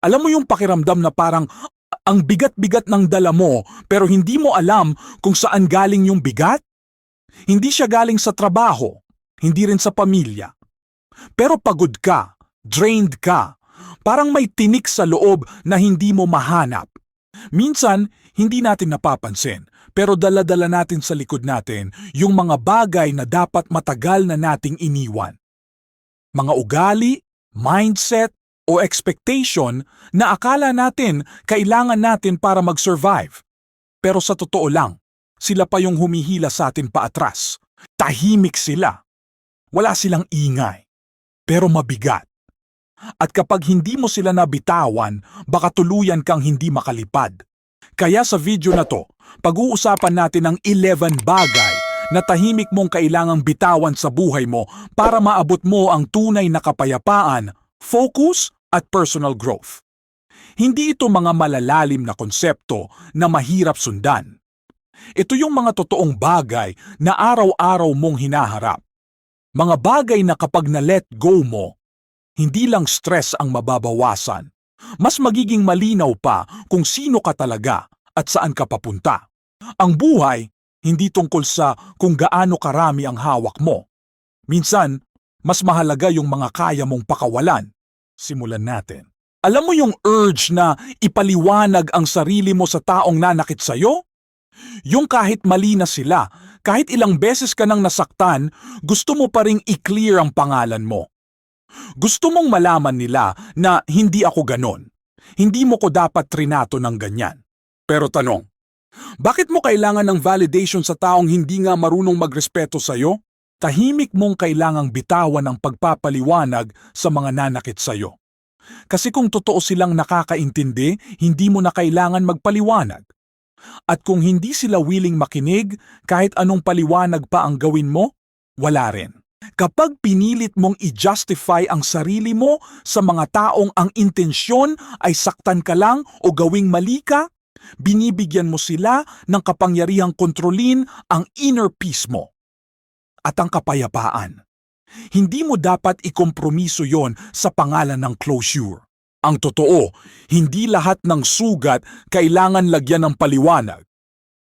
Alam mo yung pakiramdam na parang ang bigat-bigat ng dala mo pero hindi mo alam kung saan galing yung bigat? Hindi siya galing sa trabaho, hindi rin sa pamilya. Pero pagod ka, drained ka, parang may tinik sa loob na hindi mo mahanap. Minsan, hindi natin napapansin, pero dala-dala natin sa likod natin yung mga bagay na dapat matagal na nating iniwan. Mga ugali, mindset, o expectation na akala natin kailangan natin para mag-survive. Pero sa totoo lang, sila pa yung humihila sa atin paatras. Tahimik sila. Wala silang ingay. Pero mabigat. At kapag hindi mo sila nabitawan, baka tuluyan kang hindi makalipad. Kaya sa video na to, pag-uusapan natin ang 11 bagay na tahimik mong kailangang bitawan sa buhay mo para maabot mo ang tunay na kapayapaan, focus at personal growth. Hindi ito mga malalalim na konsepto na mahirap sundan. Ito yung mga totoong bagay na araw-araw mong hinaharap. Mga bagay na kapag na-let go mo, hindi lang stress ang mababawasan. Mas magiging malinaw pa kung sino ka talaga at saan ka papunta. Ang buhay, hindi tungkol sa kung gaano karami ang hawak mo. Minsan, mas mahalaga yung mga kaya mong pakawalan. Simulan natin. Alam mo yung urge na ipaliwanag ang sarili mo sa taong nanakit sa'yo? Yung kahit mali na sila, kahit ilang beses ka nang nasaktan, gusto mo pa ring i-clear ang pangalan mo. Gusto mong malaman nila na hindi ako ganon. Hindi mo ko dapat trinato ng ganyan. Pero tanong, bakit mo kailangan ng validation sa taong hindi nga marunong magrespeto sa'yo? Tahimik mong kailangang bitawan ang pagpapaliwanag sa mga nanakit sa'yo. Kasi kung totoo silang nakakaintindi, hindi mo na kailangan magpaliwanag. At kung hindi sila willing makinig, kahit anong paliwanag pa ang gawin mo, wala rin. Kapag pinilit mong i-justify ang sarili mo sa mga taong ang intensyon ay saktan ka lang o gawing mali ka, binibigyan mo sila ng kapangyarihang kontrolin ang inner peace mo at ang kapayapaan. Hindi mo dapat ikompromiso yon sa pangalan ng closure. Ang totoo, hindi lahat ng sugat kailangan lagyan ng paliwanag.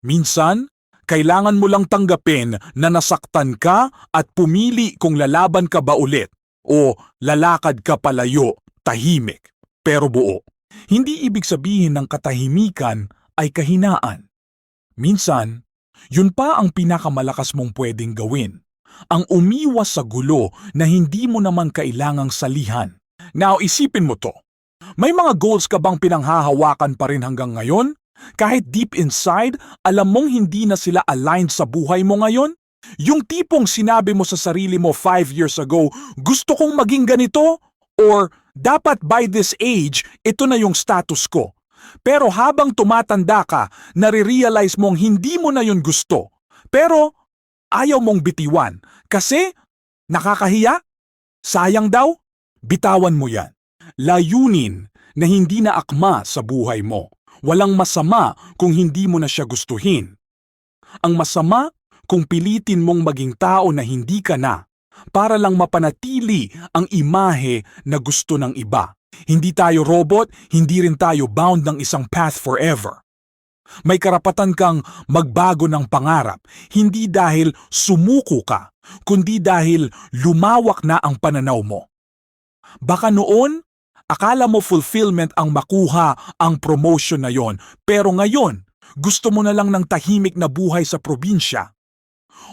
Minsan, kailangan mo lang tanggapin na nasaktan ka at pumili kung lalaban ka ba ulit o lalakad ka palayo, tahimik, pero buo. Hindi ibig sabihin ng katahimikan ay kahinaan. Minsan, yun pa ang pinakamalakas mong pwedeng gawin. Ang umiwas sa gulo na hindi mo naman kailangang salihan. Now, isipin mo to. May mga goals ka bang pinanghahawakan pa rin hanggang ngayon? Kahit deep inside, alam mong hindi na sila aligned sa buhay mo ngayon? Yung tipong sinabi mo sa sarili mo five years ago, gusto kong maging ganito? Or dapat by this age, ito na yung status ko. Pero habang tumatanda ka, nare-realize mong hindi mo na yun gusto. Pero ayaw mong bitiwan kasi nakakahiya? Sayang daw? Bitawan mo yan. Layunin na hindi na akma sa buhay mo. Walang masama kung hindi mo na siya gustuhin. Ang masama kung pilitin mong maging tao na hindi ka na para lang mapanatili ang imahe na gusto ng iba. Hindi tayo robot, hindi rin tayo bound ng isang path forever. May karapatan kang magbago ng pangarap, hindi dahil sumuko ka, kundi dahil lumawak na ang pananaw mo. Baka noon, akala mo fulfillment ang makuha ang promotion na yon, pero ngayon, gusto mo na lang ng tahimik na buhay sa probinsya.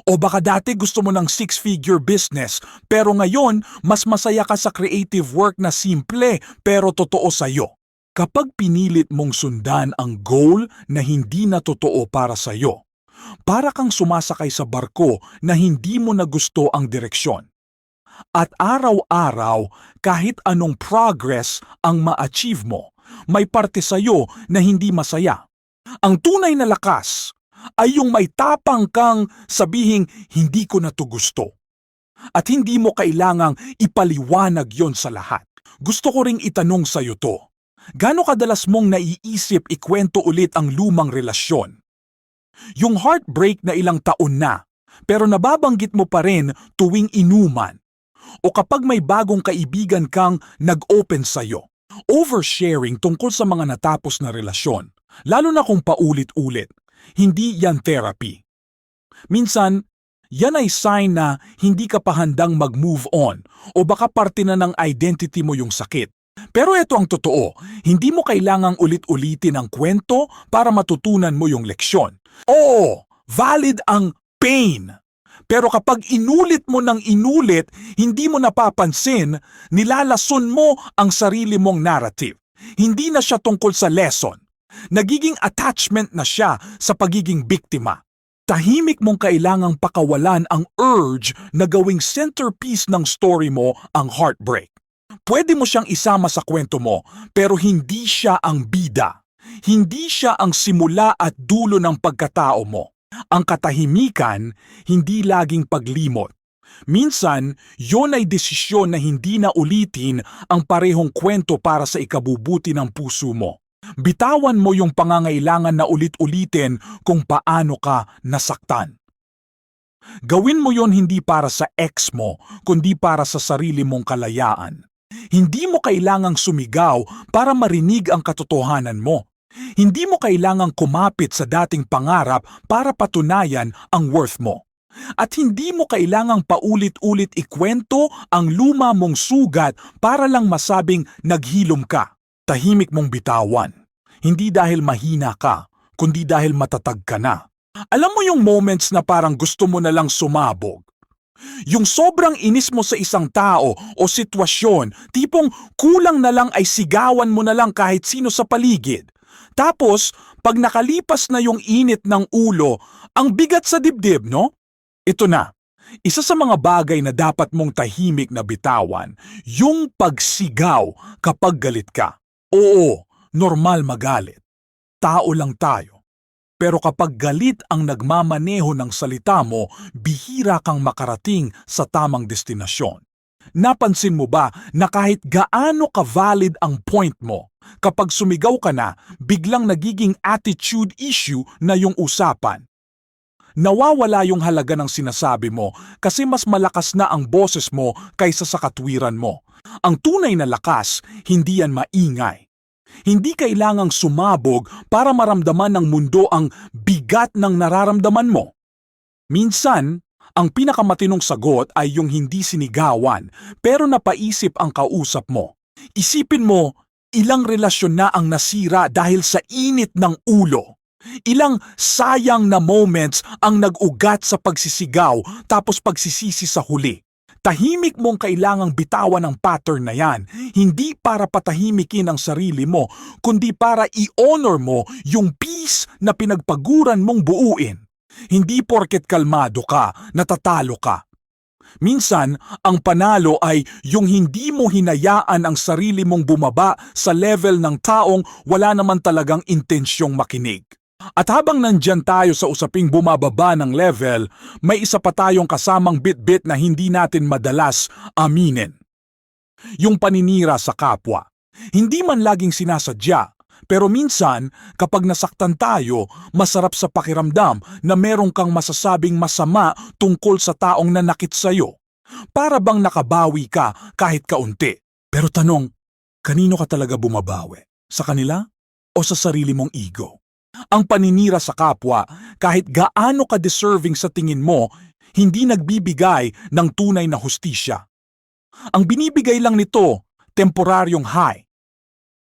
O baka dati gusto mo ng six-figure business, pero ngayon, mas masaya ka sa creative work na simple pero totoo sa'yo. Kapag pinilit mong sundan ang goal na hindi na totoo para sa'yo, para kang sumasakay sa barko na hindi mo na gusto ang direksyon. At araw-araw, kahit anong progress ang ma-achieve mo, may parte sa'yo na hindi masaya. Ang tunay na lakas ay yung may tapang kang sabihing hindi ko na to gusto. At hindi mo kailangang ipaliwanag yon sa lahat. Gusto ko ring itanong sa'yo to. Gano kadalas mong naiisip ikwento ulit ang lumang relasyon? Yung heartbreak na ilang taon na, pero nababanggit mo pa rin tuwing inuman. O kapag may bagong kaibigan kang nag-open sa'yo. Oversharing tungkol sa mga natapos na relasyon, lalo na kung paulit-ulit, hindi yan therapy. Minsan, yan ay sign na hindi ka pa handang mag-move on o baka parte na ng identity mo yung sakit. Pero ito ang totoo, hindi mo kailangang ulit-ulitin ang kwento para matutunan mo yung leksyon. Oo, valid ang pain. Pero kapag inulit mo ng inulit, hindi mo napapansin, nilalason mo ang sarili mong narrative. Hindi na siya tungkol sa lesson. Nagiging attachment na siya sa pagiging biktima. Tahimik mong kailangang pakawalan ang urge na gawing centerpiece ng story mo ang heartbreak. Pwede mo siyang isama sa kwento mo, pero hindi siya ang bida. Hindi siya ang simula at dulo ng pagkatao mo. Ang katahimikan, hindi laging paglimot. Minsan, yon ay desisyon na hindi na ulitin ang parehong kwento para sa ikabubuti ng puso mo. Bitawan mo yung pangangailangan na ulit-ulitin kung paano ka nasaktan. Gawin mo yon hindi para sa ex mo, kundi para sa sarili mong kalayaan. Hindi mo kailangang sumigaw para marinig ang katotohanan mo. Hindi mo kailangang kumapit sa dating pangarap para patunayan ang worth mo. At hindi mo kailangang paulit-ulit ikwento ang luma mong sugat para lang masabing naghilom ka. Tahimik mong bitawan. Hindi dahil mahina ka, kundi dahil matatag ka na. Alam mo yung moments na parang gusto mo na lang sumabog? Yung sobrang inis mo sa isang tao o sitwasyon, tipong kulang na lang ay sigawan mo na lang kahit sino sa paligid. Tapos, pag nakalipas na yung init ng ulo, ang bigat sa dibdib, no? Ito na, isa sa mga bagay na dapat mong tahimik na bitawan, yung pagsigaw kapag galit ka. Oo, normal magalit. Tao lang tayo. Pero kapag galit ang nagmamaneho ng salita mo, bihira kang makarating sa tamang destinasyon. Napansin mo ba na kahit gaano ka-valid ang point mo, kapag sumigaw ka na, biglang nagiging attitude issue na yung usapan? Nawawala yung halaga ng sinasabi mo kasi mas malakas na ang boses mo kaysa sa katwiran mo. Ang tunay na lakas, hindi yan maingay. Hindi kailangang sumabog para maramdaman ng mundo ang bigat ng nararamdaman mo. Minsan, ang pinakamatinong sagot ay yung hindi sinigawan pero napaisip ang kausap mo. Isipin mo, ilang relasyon na ang nasira dahil sa init ng ulo. Ilang sayang na moments ang nag-ugat sa pagsisigaw tapos pagsisisi sa huli. Tahimik mong kailangang bitawan ang pattern na yan, hindi para patahimikin ang sarili mo, kundi para i-honor mo yung peace na pinagpaguran mong buuin. Hindi porket kalmado ka, natatalo ka. Minsan, ang panalo ay yung hindi mo hinayaan ang sarili mong bumaba sa level ng taong wala naman talagang intensyong makinig. At habang nandyan tayo sa usaping bumababa ng level, may isa pa tayong kasamang bit-bit na hindi natin madalas aminin. Yung paninira sa kapwa. Hindi man laging sinasadya, pero minsan, kapag nasaktan tayo, masarap sa pakiramdam na merong kang masasabing masama tungkol sa taong nanakit sa'yo. Para bang nakabawi ka kahit kaunti. Pero tanong, kanino ka talaga bumabawi? Sa kanila o sa sarili mong ego? Ang paninira sa kapwa, kahit gaano ka deserving sa tingin mo, hindi nagbibigay ng tunay na hustisya. Ang binibigay lang nito, temporaryong high.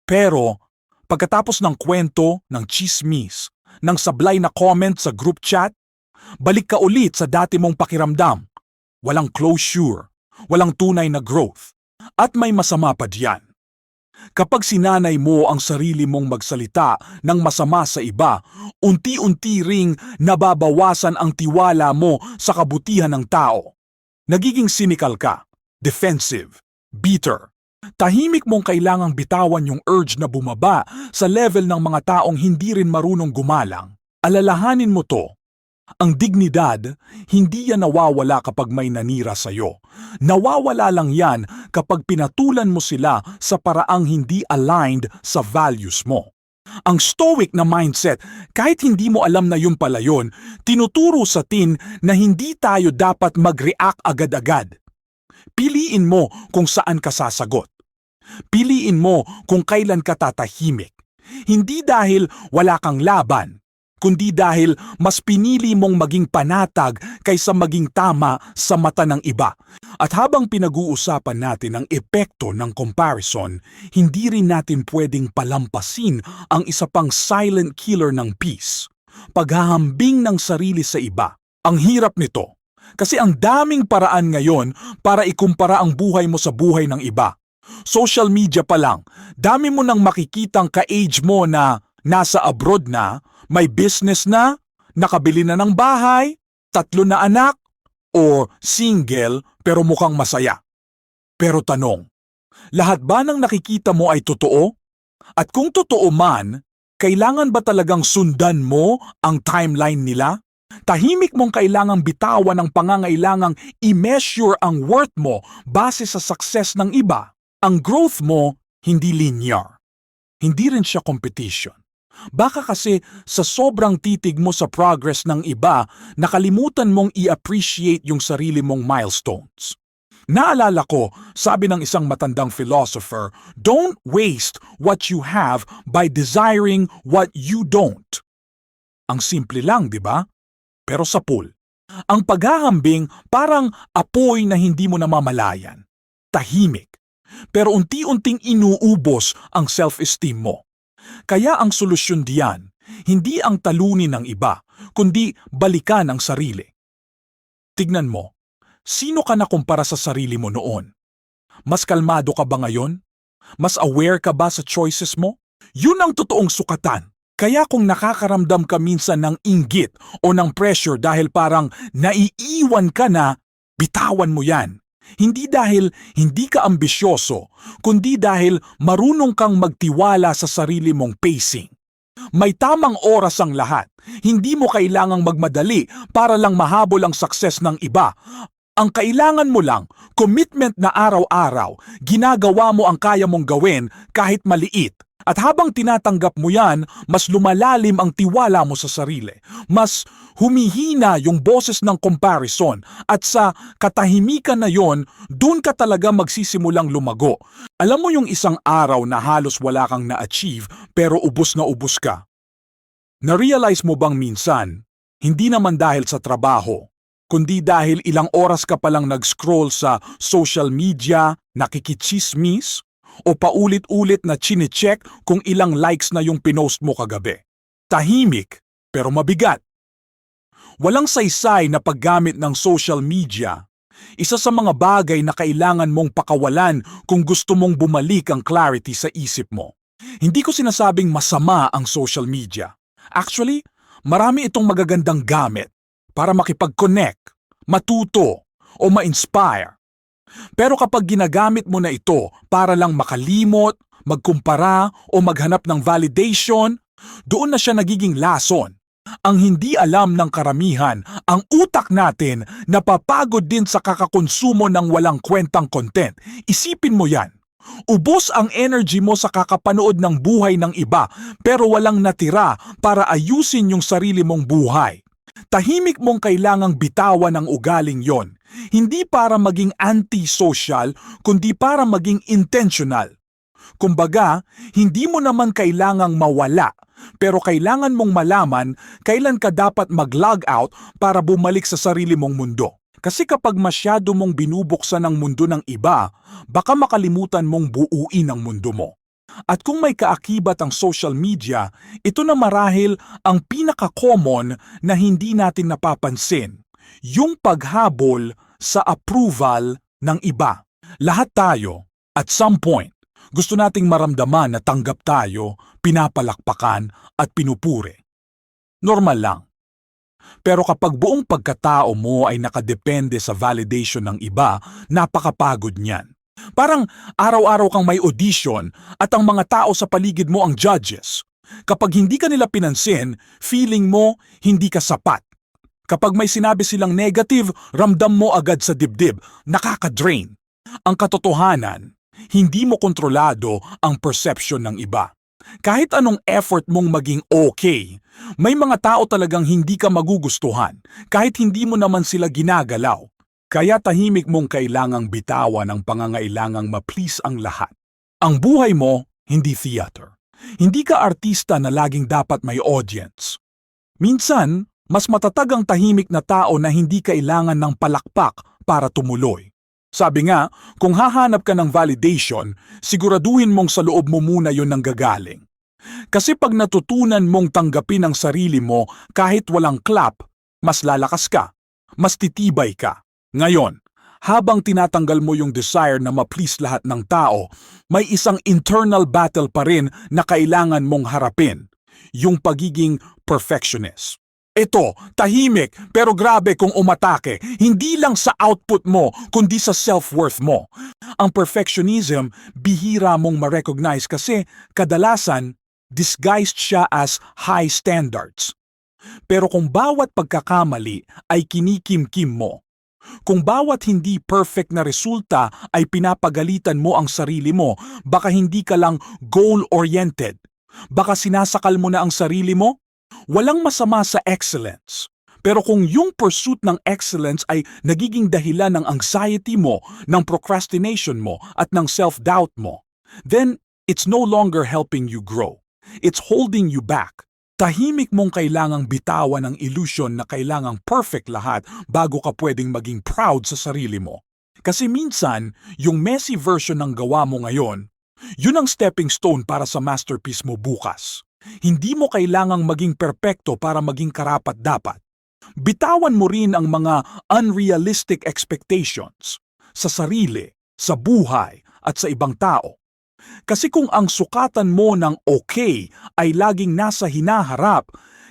Pero, pagkatapos ng kwento, ng chismis, ng sablay na comment sa group chat, balik ka ulit sa dati mong pakiramdam. Walang closure, walang tunay na growth, at may masama pa diyan. Kapag sinanay mo ang sarili mong magsalita ng masama sa iba, unti-unti ring nababawasan ang tiwala mo sa kabutihan ng tao. Nagiging cynical ka, defensive, bitter. Tahimik mong kailangang bitawan yung urge na bumaba sa level ng mga taong hindi rin marunong gumalang. Alalahanin mo to, ang dignidad, hindi yan nawawala kapag may nanira sa'yo. Nawawala lang yan kapag pinatulan mo sila sa paraang hindi aligned sa values mo. Ang stoic na mindset, kahit hindi mo alam na yun pala yun, tinuturo sa tin na hindi tayo dapat mag-react agad-agad. Piliin mo kung saan ka sasagot. Piliin mo kung kailan ka tatahimik. Hindi dahil wala kang laban, kundi dahil mas pinili mong maging panatag kaysa maging tama sa mata ng iba. At habang pinag-uusapan natin ang epekto ng comparison, hindi rin natin pwedeng palampasin ang isa pang silent killer ng peace. Paghahambing ng sarili sa iba. Ang hirap nito. Kasi ang daming paraan ngayon para ikumpara ang buhay mo sa buhay ng iba. Social media pa lang, dami mo nang makikitang ka-age mo na nasa abroad na, may business na, nakabili na ng bahay, tatlo na anak, o single pero mukhang masaya. Pero tanong, lahat ba ng nakikita mo ay totoo? At kung totoo man, kailangan ba talagang sundan mo ang timeline nila? Tahimik mong kailangang bitawan ang pangangailangang i-measure ang worth mo base sa success ng iba. Ang growth mo hindi linear. Hindi rin siya competition. Baka kasi sa sobrang titig mo sa progress ng iba, nakalimutan mong i-appreciate yung sarili mong milestones. Naalala ko, sabi ng isang matandang philosopher, don't waste what you have by desiring what you don't. Ang simple lang, di ba? Pero sa pool. Ang paghahambing parang apoy na hindi mo namamalayan. Tahimik. Pero unti-unting inuubos ang self-esteem mo. Kaya ang solusyon diyan, hindi ang talunin ng iba, kundi balikan ang sarili. Tignan mo, sino ka na kumpara sa sarili mo noon? Mas kalmado ka ba ngayon? Mas aware ka ba sa choices mo? Yun ang totoong sukatan. Kaya kung nakakaramdam ka minsan ng inggit o ng pressure dahil parang naiiwan ka na, bitawan mo yan. Hindi dahil hindi ka ambisyoso, kundi dahil marunong kang magtiwala sa sarili mong pacing. May tamang oras ang lahat. Hindi mo kailangang magmadali para lang mahabol ang success ng iba. Ang kailangan mo lang, commitment na araw-araw, ginagawa mo ang kaya mong gawin kahit maliit. At habang tinatanggap mo yan, mas lumalalim ang tiwala mo sa sarili. Mas humihina yung boses ng comparison. At sa katahimikan na yon, dun ka talaga magsisimulang lumago. Alam mo yung isang araw na halos wala kang na-achieve pero ubos na ubos ka? Na-realize mo bang minsan, hindi naman dahil sa trabaho, kundi dahil ilang oras ka palang nag-scroll sa social media, nakikichismis, o paulit-ulit na chinecheck kung ilang likes na yung pinost mo kagabi. Tahimik, pero mabigat. Walang saysay na paggamit ng social media. Isa sa mga bagay na kailangan mong pakawalan kung gusto mong bumalik ang clarity sa isip mo. Hindi ko sinasabing masama ang social media. Actually, marami itong magagandang gamit para makipag-connect, matuto, o ma-inspire. Pero kapag ginagamit mo na ito para lang makalimot, magkumpara o maghanap ng validation, doon na siya nagiging lason. Ang hindi alam ng karamihan, ang utak natin napapagod din sa kakakonsumo ng walang kwentang content. Isipin mo yan. Ubos ang energy mo sa kakapanood ng buhay ng iba pero walang natira para ayusin yung sarili mong buhay. Tahimik mong kailangang bitawan ang ugaling yon. Hindi para maging anti-social, kundi para maging intentional. Kumbaga, hindi mo naman kailangang mawala, pero kailangan mong malaman kailan ka dapat mag-log out para bumalik sa sarili mong mundo. Kasi kapag masyado mong binubuksan ang mundo ng iba, baka makalimutan mong buuin ang mundo mo. At kung may kaakibat ang social media, ito na marahil ang pinaka-common na hindi natin napapansin. Yung paghabol sa approval ng iba. Lahat tayo, at some point, gusto nating maramdaman na tanggap tayo, pinapalakpakan at pinupuri. Normal lang. Pero kapag buong pagkatao mo ay nakadepende sa validation ng iba, napakapagod niyan. Parang araw-araw kang may audition at ang mga tao sa paligid mo ang judges. Kapag hindi ka nila pinansin, feeling mo hindi ka sapat. Kapag may sinabi silang negative, ramdam mo agad sa dibdib, nakaka-drain. Ang katotohanan, hindi mo kontrolado ang perception ng iba. Kahit anong effort mong maging okay, may mga tao talagang hindi ka magugustuhan kahit hindi mo naman sila ginagalaw. Kaya tahimik mong kailangang bitawan ang pangangailangang ma-please ang lahat. Ang buhay mo, hindi theater. Hindi ka artista na laging dapat may audience. Minsan, mas matatag ang tahimik na tao na hindi kailangan ng palakpak para tumuloy. Sabi nga, kung hahanap ka ng validation, siguraduhin mong sa loob mo muna yon nanggagaling. Kasi pag natutunan mong tanggapin ang sarili mo kahit walang clap, mas lalakas ka, mas titibay ka. Ngayon, habang tinatanggal mo yung desire na ma-please lahat ng tao, may isang internal battle pa rin na kailangan mong harapin, yung pagiging perfectionist. Ito, tahimik pero grabe kung umatake, hindi lang sa output mo kundi sa self-worth mo. Ang perfectionism, bihira mong ma-recognize kasi kadalasan disguised siya as high standards. Pero kung bawat pagkakamali ay kinikim-kim mo, kung bawat hindi perfect na resulta ay pinapagalitan mo ang sarili mo, baka hindi ka lang goal-oriented. Baka sinasakal mo na ang sarili mo? Walang masama sa excellence. Pero kung yung pursuit ng excellence ay nagiging dahilan ng anxiety mo, ng procrastination mo, at ng self-doubt mo, then it's no longer helping you grow. It's holding you back. Tahimik mong kailangang bitawan ang illusion na kailangang perfect lahat bago ka pwedeng maging proud sa sarili mo. Kasi minsan, yung messy version ng gawa mo ngayon, yun ang stepping stone para sa masterpiece mo bukas. Hindi mo kailangang maging perpekto para maging karapat-dapat. Bitawan mo rin ang mga unrealistic expectations sa sarili, sa buhay, at sa ibang tao. Kasi kung ang sukatan mo ng okay ay laging nasa hinaharap,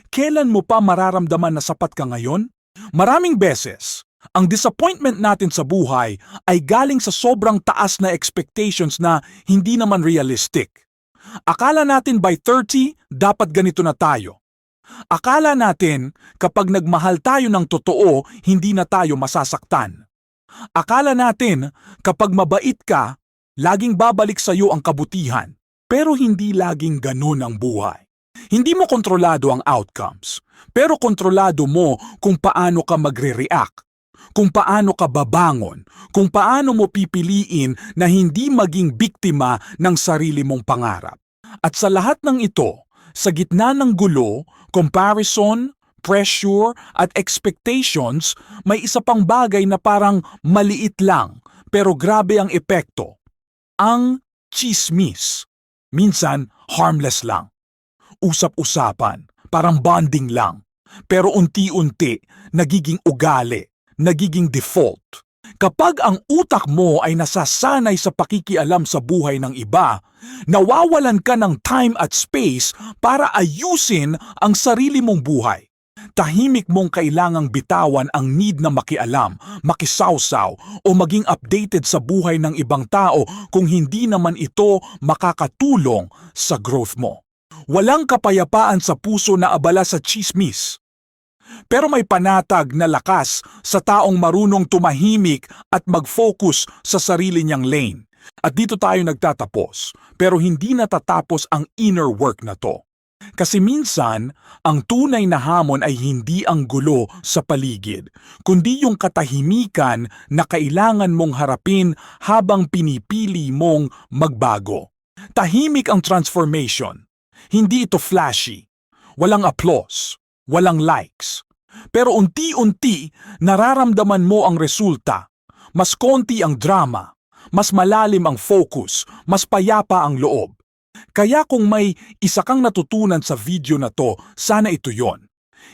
kailan mo pa mararamdaman na sapat ka ngayon? Maraming beses, ang disappointment natin sa buhay ay galing sa sobrang taas na expectations na hindi naman realistic. Akala natin by 30, dapat ganito na tayo. Akala natin kapag nagmahal tayo ng totoo, hindi na tayo masasaktan. Akala natin kapag mabait ka, laging babalik sa iyo ang kabutihan. Pero hindi laging ganun ang buhay. Hindi mo kontrolado ang outcomes, pero kontrolado mo kung paano ka magre-react, kung paano ka babangon, kung paano mo pipiliin na hindi maging biktima ng sarili mong pangarap. At sa lahat ng ito, sa gitna ng gulo, comparison, pressure at expectations, may isa pang bagay na parang maliit lang pero grabe ang epekto. Ang chismis. Minsan, harmless lang. Usap-usapan, parang bonding lang. Pero unti-unti, nagiging ugali, nagiging default. Kapag ang utak mo ay nasasanay sa pakikialam sa buhay ng iba, nawawalan ka ng time at space para ayusin ang sarili mong buhay. Tahimik mong kailangang bitawan ang need na makialam, makisawsaw o maging updated sa buhay ng ibang tao kung hindi naman ito makakatulong sa growth mo. Walang kapayapaan sa puso na abala sa chismis. Pero may panatag na lakas sa taong marunong tumahimik at mag-focus sa sarili niyang lane. At dito tayo nagtatapos, pero hindi natatapos ang inner work na to. Kasi minsan, ang tunay na hamon ay hindi ang gulo sa paligid, kundi yung katahimikan na kailangan mong harapin habang pinipili mong magbago. Tahimik ang transformation. Hindi ito flashy. Walang applause. Walang likes. Pero unti-unti, nararamdaman mo ang resulta. Mas konti ang drama. Mas malalim ang focus. Mas payapa ang loob. Kaya kung may isa kang natutunan sa video na to, sana ito yon.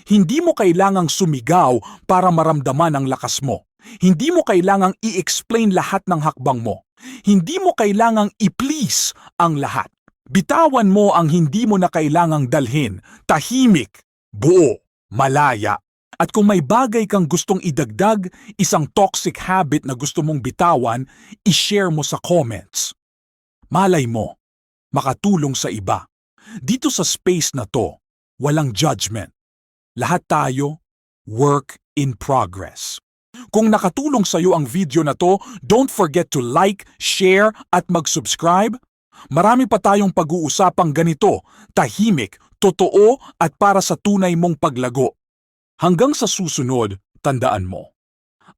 Hindi mo kailangang sumigaw para maramdaman ang lakas mo. Hindi mo kailangang i-explain lahat ng hakbang mo. Hindi mo kailangang i-please ang lahat. Bitawan mo ang hindi mo na kailangang dalhin. Tahimik, buo, malaya. At kung may bagay kang gustong idagdag, isang toxic habit na gusto mong bitawan, i-share mo sa comments. Malay mo, makatulong sa iba. Dito sa space na to, walang judgment. Lahat tayo, work in progress. Kung nakatulong sa iyo ang video na to, don't forget to like, share at mag-subscribe. Marami pa tayong pag-uusapang ganito, tahimik, totoo at para sa tunay mong paglago. Hanggang sa susunod, tandaan mo.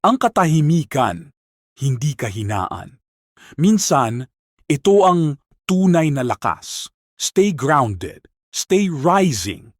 Ang katahimikan, hindi kahinaan. Minsan, ito ang tunay na lakas. Stay grounded. Stay rising.